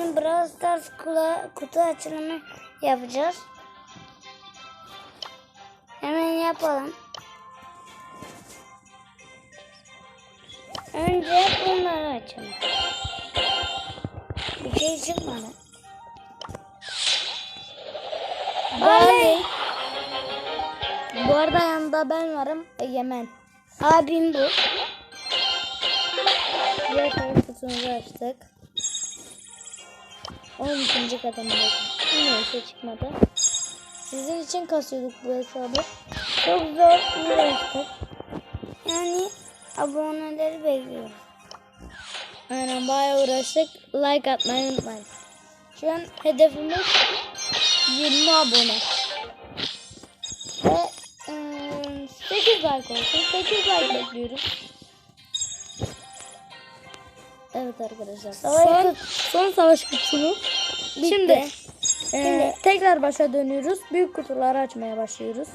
Brawl Stars kula, kutu açılımı yapacağız. Hemen yapalım. Önce bunları açalım. Bir şey çıkmadı. Oley. Bu arada yanında ben varım. Egemen. Abim bu. Diğer taraf kutumuzu açtık. 12. kademede. Yine bir şey çıkmadı. Sizin için kasıyorduk bu hesabı. Çok zor uğraştık. Yani aboneleri bekliyoruz. Aynen bayağı uğraştık. Like atmayı unutmayın. Şu an hedefimiz 20 abone. Ve eee, 8 like olsun. 8 like bekliyoruz. Evet arkadaşlar. Savaş son, son savaş kutusu. Şimdi, eee, Şimdi- tekrar başa dönüyoruz. Büyük kutuları açmaya başlıyoruz.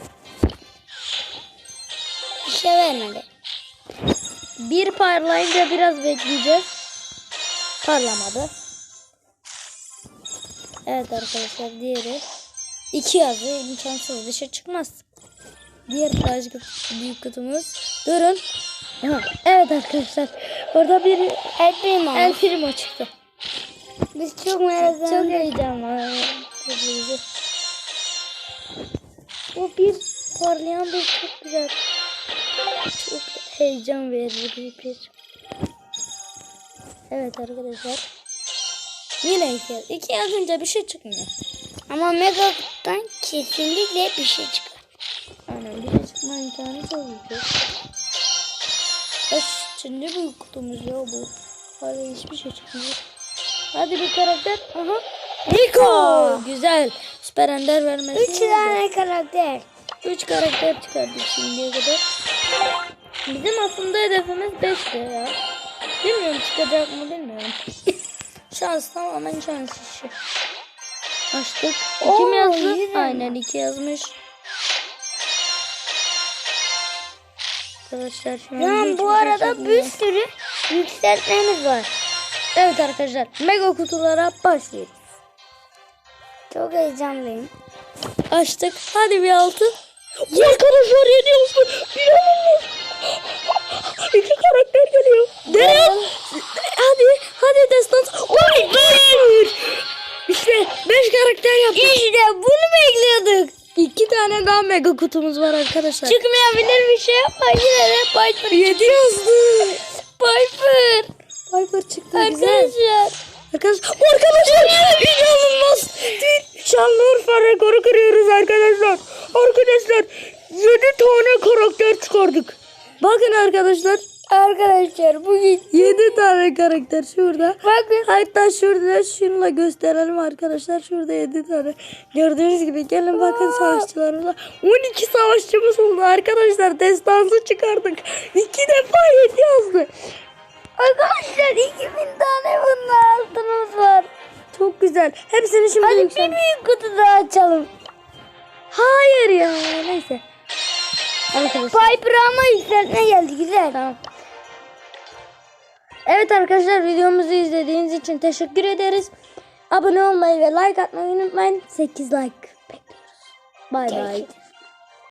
Bir şey vermedi. Bir parlayınca biraz bekleyeceğiz. Parlamadı. Evet arkadaşlar diğeri. iki yazı imkansız dışa çıkmaz. Diğer kutu- büyük kutumuz. Durun. Evet arkadaşlar. Orada bir El Primo. El Primo çıktı. Biz çok merak Çok heyecanlı. Bu bir parlayan bir çok güzel. Çok heyecan verici bir bir. Evet arkadaşlar. Yine iki, iki yazınca bir şey çıkmıyor. Ama Mega'dan kesinlikle bir şey çıkar. Aynen bir şey çıkma imkanı yüksek. Kaçıncı büyük kutumuz ya bu? Hala hiçbir şey çıkmıyor. Hadi bir karakter. Aha. Rico. Güzel. Süper Ender vermesi. Üç tane karakter. 3 karakter çıkardık şimdiye kadar. Bizim aslında hedefimiz 5'ti ya. Bilmiyorum çıkacak mı bilmiyorum. şans tamamen şans işi. Açtık. Oo, Kim yazdı? yine. Aynen 2 yazmış. Arkadaşlar an Ya bu arada bir sürü yükseltmemiz var. Evet arkadaşlar mega kutulara başlıyoruz. Çok heyecanlıyım. Açtık. Hadi bir altı. Arkadaşlar yeni olsun. İnanılmaz. İki karakter geliyor. Derin. Hadi. Hadi destans. Oy bir. İşte beş karakter yaptık. İşte bunu bekliyorduk. İki tane daha mega kutumuz var arkadaşlar. Çıkmayabilir bir şey ama yine de Piper. Yedi yazdı. Piper. Piper çıktı güzel. Arkadaşlar. Arkadaşlar, arkadaşlar inanılmaz. Şanlıurfa rekoru kırıyoruz arkadaşlar. Arkadaşlar 7 tane karakter çıkardık. Bakın arkadaşlar Arkadaşlar bugün 7 tane karakter şurada. bakın. Hatta şurada şunla gösterelim arkadaşlar. Şurada 7 tane. Gördüğünüz gibi gelin bakın savaşçılarımıza. 12 savaşçımız oldu arkadaşlar. Destansı çıkardık. 2 defa 7 yazdı. Arkadaşlar 2000 tane bunun altınımız var. Çok güzel. Hepsini şimdi Hadi bir yüksel- büyük kutu daha açalım. Hayır ya neyse. Arkadaşlar. Piper ama yükseltme geldi güzel. Tamam. Evet arkadaşlar videomuzu izlediğiniz için teşekkür ederiz. Abone olmayı ve like atmayı unutmayın. 8 like bekliyoruz. Bay bay.